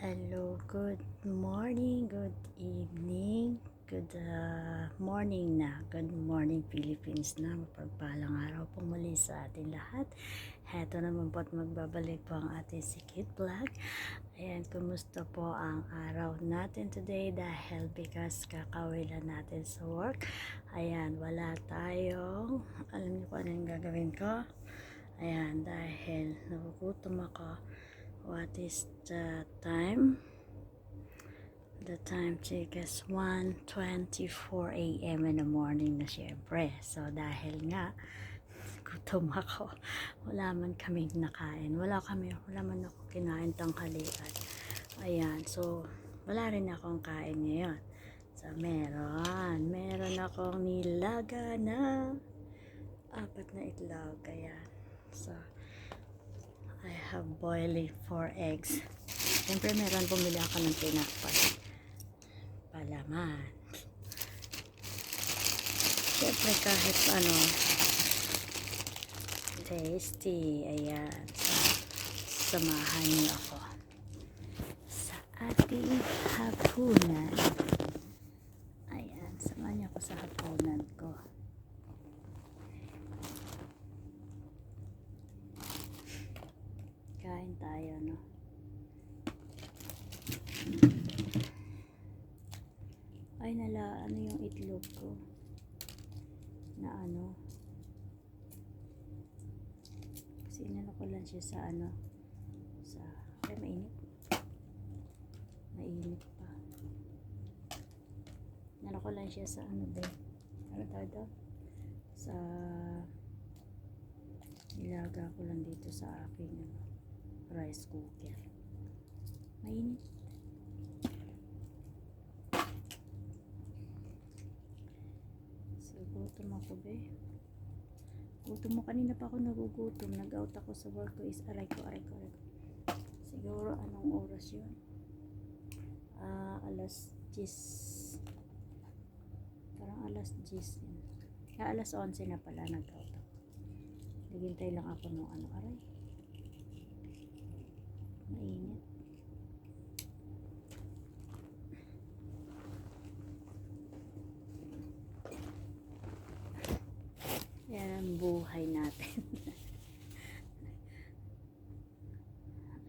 Hello, good morning, good evening, good uh, morning na. Good morning Philippines na. Mapagpalang araw po muli sa atin lahat. Heto naman po at magbabalik po ang ating sikit vlog. Ayan, kumusta po ang araw natin today dahil because kakawilan natin sa work. Ayan, wala tayong, alam niyo kung ano yung gagawin ko? Ayan, dahil nagugutom ako. What is the time? The time check is 1.24 a.m. in the morning na syempre. So, dahil nga, gutom ako. Wala man kaming nakain. Wala kami, wala man ako kinain tanghalian. Ayan, so, wala rin akong kain ngayon. So, meron. Meron akong nilaga na apat na itlog. Ayan. So, I have boiling four eggs. Siyempre, meron bumili ako ng tinapay. Palaman. Siyempre, kahit ano, tasty. Ayan. So, samahan niyo ako sa ating hapunan. Ayan. Samahan niyo ako sa hapunan ko. Kain tayo, no? Ay, nala, ano yung itlog ko? Na ano? Kasi inano ko lang siya sa ano? Sa, ay, mainit. Mainit pa. Inano ko lang siya sa ano ba? Ano tawag doon? Sa, nilaga ko lang dito sa aking ano, rice cooker. Mainit. So, gutom ako be. Gutom mo kanina pa ako nagugutom. Nag-out ako sa work ko is aray ko, aray ko, aray ko. Siguro anong oras yun? Ah, alas 10. Parang alas 10 yun. Ah, alas 11 na pala nag-out ako. Naghintay lang ako nung ano, aray. Mainit. Yan ang buhay natin.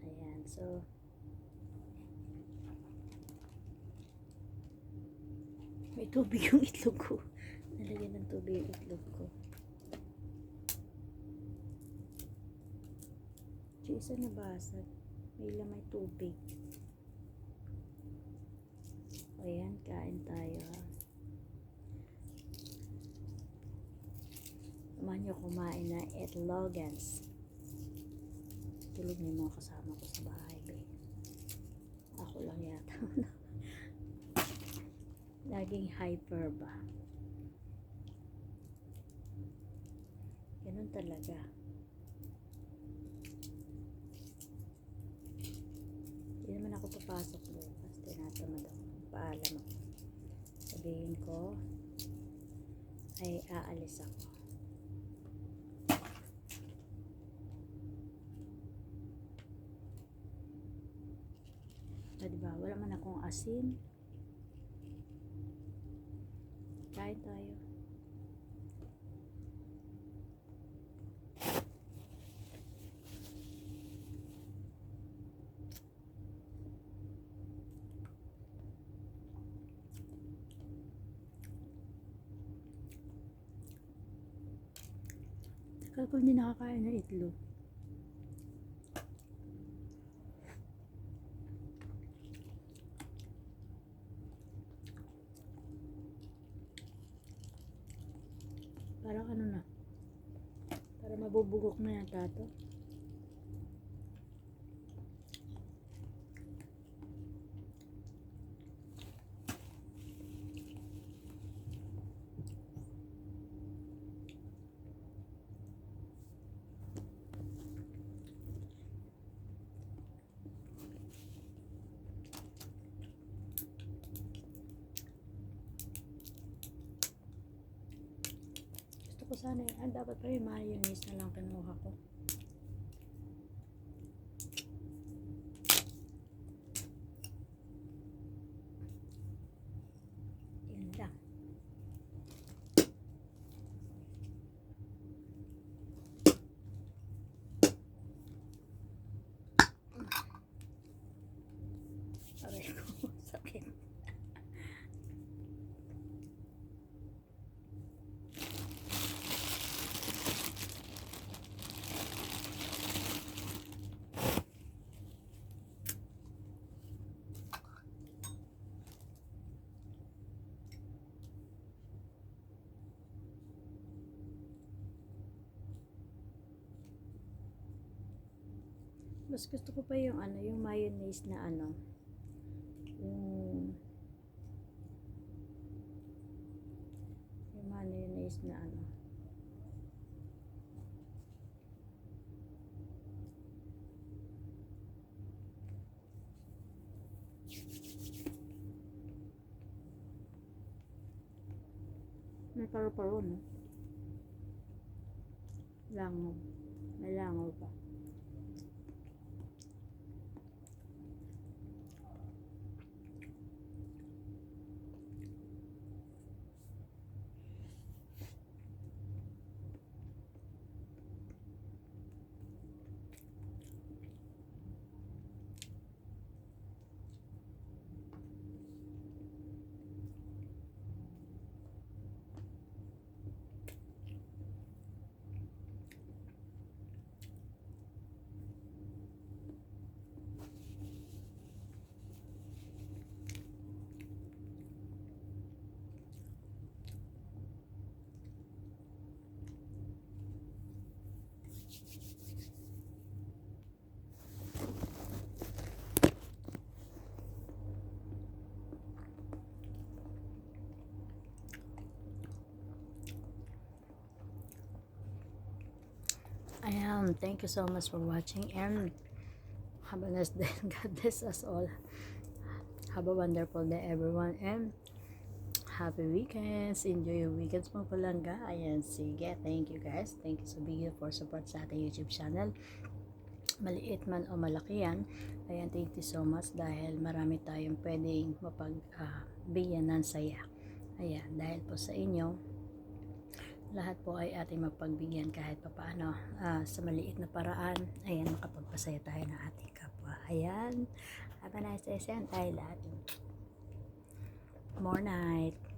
Ayan, so may tubig yung itlog ko. Nalagyan ng tubig yung itlog ko. Yung isa nabasag. May lamay tubig. Ayan, kain tayo ha. Samahan niyo kumain na itlogans. Tulog yung mga kasama ko sa bahay. Be. Ako lang yata. Laging hyper ba? Ganun talaga. Hindi naman ako papasok bukas. Tinatamad ako. Paalam ako. Sabihin ko, ay aalis ako. Ah, diba? Wala man akong asin. Kain tayo. Tagal ko hindi nakakain ng itlog. Parang ano na. Para mabubugok na yata to. Sana. Ah, dapat pa yung mayonnaise na lang kinuha. Mas gusto ko pa yung ano, yung mayonnaise na ano. Yung yung mayonnaise na ano. May paru-paro, no? Langaw. May langaw pa. Ayan, thank you so much for watching and have a nice day. God bless us all. Have a wonderful day everyone and happy weekends. Enjoy your weekends mo palangga. Ayan, sige. Thank you guys. Thank you sa bigay for support sa ating YouTube channel. Maliit man o malaki yan. Ayan, thank you so much dahil marami tayong pwedeng mapagbigyan ng saya. Ayan, dahil po sa inyo, lahat po ay ating mapagbigyan kahit papaano ah, sa maliit na paraan. Ayan, makapagpasaya tayo ng ating kapwa. Ayan, have a nice day sa tayo lahat. More night.